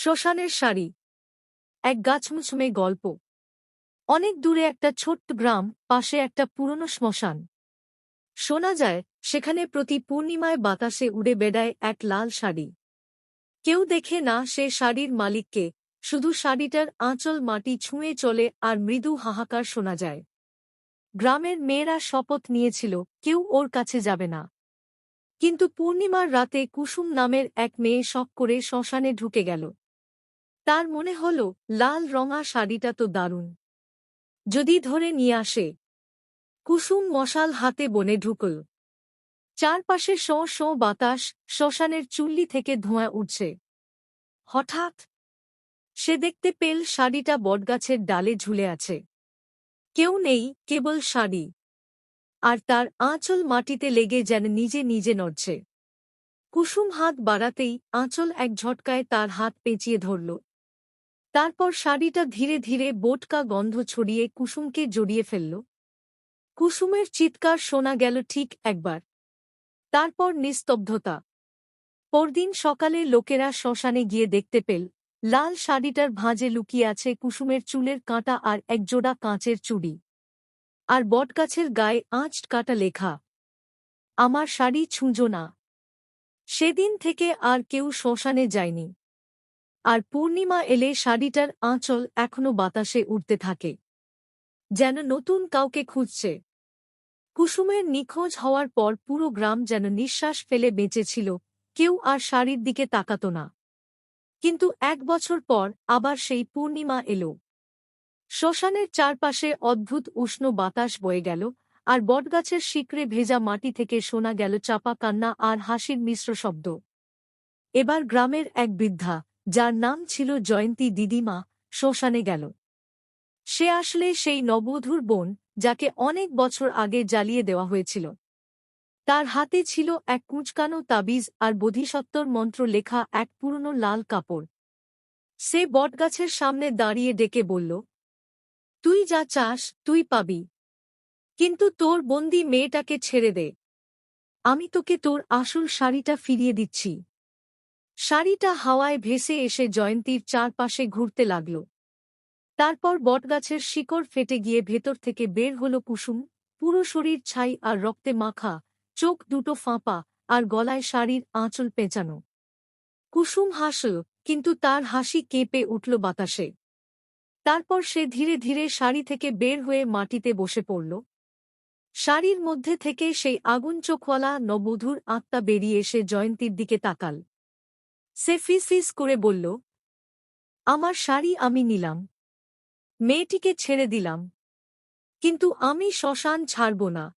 শ্মশানের শাড়ি এক গাছমুছমে গল্প। অনেক দূরে একটা ছোট্ট গ্রাম, পাশে একটা পুরনো শ্মশান। শোনা যায়, সেখানে প্রতি পূর্ণিমায় বাতাসে উড়ে বেড়ায় এক লাল শাড়ি কেউ দেখে না সে শাড়ির মালিককে, শুধু শাড়িটার আঁচল মাটি ছুঁয়ে চলে আর মৃদু হাহাকার শোনা যায়। গ্রামের মেয়েরা শপথ নিয়েছিল, কেউ ওর কাছে যাবে না। কিন্তু পূর্ণিমার রাতে কুসুম নামের এক মেয়ে শখ করে শ্মশানে ঢুকে গেল। তার মনে হল, লাল রঙা শাড়িটা তো দারুণ। যদি ধরে নিয়ে আসে। কুসুম মশাল হাতে বনে ঢুকল। চারপাশে শোঁ শোঁ বাতাস, শ্মশানের চুল্লি থেকে ধোঁয়া উঠছে। হঠাৎ সে দেখতে পেল শাড়িটা বটগাছের ডালে ঝুলে আছে। কেউ নেই, কেবল শাড়ি। আর তার আঁচল মাটিতে লেগে যেন নিজে নিজে নড়ছে। কুসুম হাত বাড়াতেই আঁচল এক ঝটকায় তার হাত পেঁচিয়ে ধরল। তারপর শাড়িটা ধীরে ধীরে বোটকা গন্ধ ছড়িয়ে কুসুমকে জড়িয়ে ফেলল। কুসুমের চিৎকার শোনা গেল ঠিক একবার। তারপর নিস্তব্ধতা। পরদিন সকালে লোকেরা শ্মশানে গিয়ে দেখতে পেল, লাল শাড়িটার ভাঁজে লুকিয়ে আছে কুসুমের চুলের কাঁটা আর একজোড়া কাঁচের চুড়ি। আর বটগাছের গায়ে আঁচ কাটা লেখা, আমার শাড়ি ছুঁজো না। সেদিন থেকে আর কেউ শ্মশানে যায়নি। আর পূর্ণিমা এলে শাড়িটার আঁচল এখনও বাতাসে উঠতে থাকে। যেন নতুন কাউকে খুঁজছে। কুসুমের নিখোঁজ হওয়ার পর পুরো গ্রাম যেন নিঃশ্বাস ফেলে বেঁচেছিল, কেউ আর শাড়ির দিকে তাকাত না। কিন্তু এক বছর পর আবার সেই পূর্ণিমা এলো। শ্মশানের চারপাশে অদ্ভুত উষ্ণ বাতাস বয়ে গেল আর বটগাছের শিকড়ে ভেজা মাটি থেকে শোনা গেল চাপা কান্না আর হাসির মিশ্র শব্দ। এবার গ্রামের এক বৃদ্ধা যার নাম ছিল জয়ন্তী দিদিমা, শ্মশানে গেল। সে আসলে সেই নবধূর বোন, যাকে অনেক বছর আগে জ্বালিয়ে দেওয়া হয়েছিল। তার হাতে ছিল এক কুঁচকানো তাবিজ আর বোধিসত্ত্বর মন্ত্র লেখা এক পুরনো লাল কাপড়। সে বটগাছের সামনে দাঁড়িয়ে ডেকে বলল, তুই যা চাস, তুই পাবি। কিন্তু তোর বন্দি মেয়েটাকে ছেড়ে দে। আমি তোকে তোর আসল শাড়িটা ফিরিয়ে দিচ্ছি। শাড়িটা হাওয়ায় ভেসে এসে জয়ন্তীর চারপাশে ঘুরতে লাগল। তারপর বটগাছের শিকড় ফেটে গিয়ে ভেতর থেকে বের হল কুসুম, পুরো শরীর ছাই আর রক্তে মাখা, চোখ দুটো ফাঁপা আর গলায় শাড়ির আঁচল পেঁচানো। কুসুম হাসল, কিন্তু তার হাসি কেঁপে উঠল বাতাসে। তারপর সে ধীরে ধীরে শাড়ি থেকে বের হয়ে মাটিতে বসে পড়ল। শাড়ির মধ্যে থেকে সেই আগুন চোখওয়ালা নবধূর আত্মা বেরিয়ে এসে জয়ন্তীর দিকে তাকাল। সে ফিস ফিস করে বলল, আমার শাড়ি আমি নিলাম। মেয়েটিকে ছেড়ে দিলাম। কিন্তু আমি শ্মশান ছাড়ব না।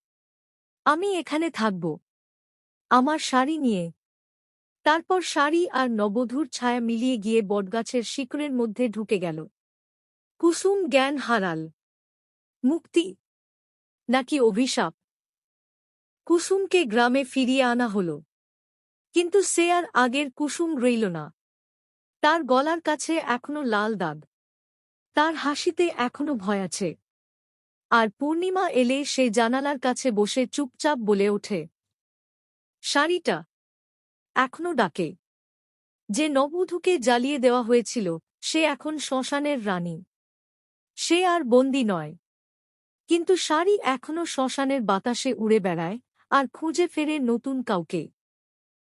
আমি এখানে থাকব। আমার শাড়ি নিয়ে। তারপর শাড়ি আর নবধূর ছায়া মিলিয়ে গিয়ে বটগাছের শিকড়ের মধ্যে ঢুকে গেল। কুসুম জ্ঞান হারাল। মুক্তি? নাকি অভিশাপ? কুসুমকে গ্রামে ফিরিয়ে আনা হল। কিন্তু সে আর আগের কুসুম রইল না। তার গলার কাছে এখনও লাল দাগ। তার হাসিতে এখনও ভয় আছে। আর পূর্ণিমা এলে সে জানালার কাছে বসে চুপচাপ বলে ওঠে, শাড়িটা এখনও ডাকে। যে নবধূকে জ্বালিয়ে দেওয়া হয়েছিল, সে এখন শ্মশানের রানী। সে আর বন্দি নয়। কিন্তু শাড়ি এখনও শ্মশানের বাতাসে উড়ে বেড়ায় আর খুঁজে ফেরে নতুন কাউকে।